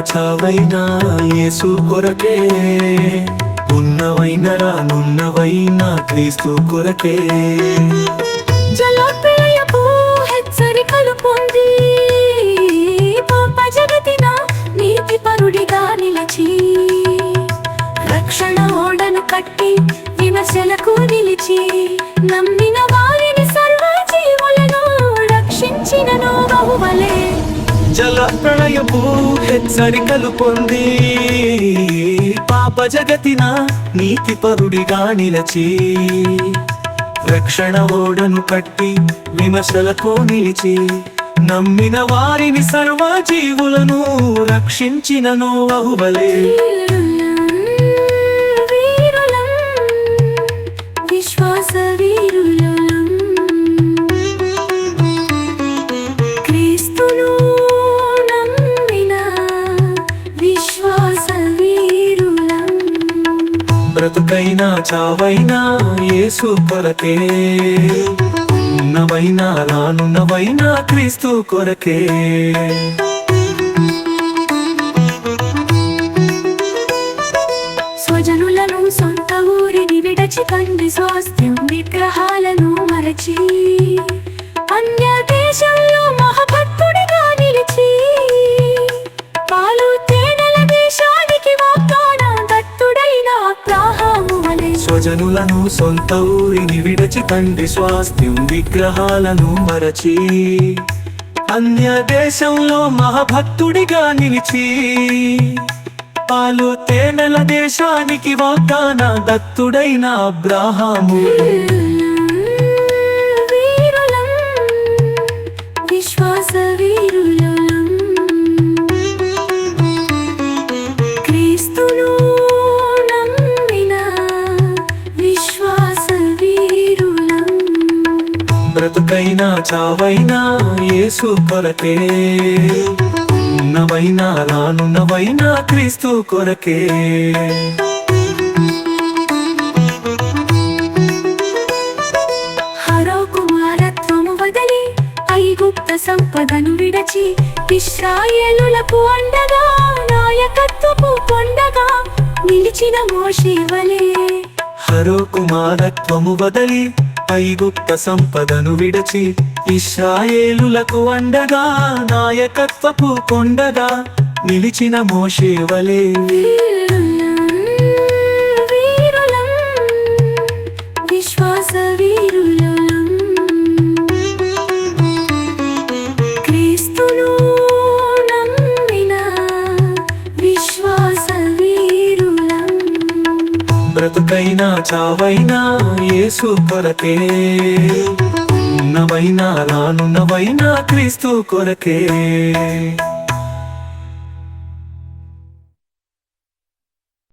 చావైనా యేసు కొరకే ఉన్నవైన రానున్నవైనా క్రీస్తు కొరకే. హెచ్చరికలు పొంది పాప జగతిన నీతి పరుడిగా నిలిచి రక్షణ ఓడను కట్టి విమర్శలకు నిలిచి నమ్మిన వారిని సర్వ జీవులను రక్షించినను బహువలే జల ప్రళయపు హెచ్చరికలు పొంది పాప జగతిన నీతి పరుడిగా నిలచి రక్షణ ఓడను కట్టి విమర్శలకు నిలిచి నమ్మిన వారిని సర్వ జీవులను బహుబలే బ్రతుకైనా చావైనా యేసు కొరకే. ఉన్నవైనా రానున్నవైనా క్రీస్తు కొరకే. స్వజనులను సొంత ఊరిని విడచి తండ్రి స్వాస్థ్యం విగ్రహ స్వజనులను సొంత ఊరిని విడచి తండ్రి స్వాస్థ్యం విగ్రహాలను మరచి. అన్య దేశంలో మహాభక్తుడిగా నిలిచి పాలు తేనెల దేశానికి వాగ్దాన దత్తుడైన అబ్రాహాము. బ్రతుకైనా చావైనా యేసు కొరకే. ఉన్నవైనా రానున్నవైనా క్రీస్తు కొరకే. వదలి సంపదను విడచి ఇస్రాయేలులకు అండగా నాయకత్వపు కొండగా నిలిచిన మోషేవలే హరో కుమారత్వము బదలి ఐగుప్త సంపదను విడచి ఇస్రాయేలులకు అండగా నాయకత్వపు కొండగా నిలిచిన మోషేవలే విశ్వాసవి బ్రతుకైనా చావైనా యేసు కొరకే. ఉన్నవైనా రానున్నవైనా క్రీస్తు కొరకే.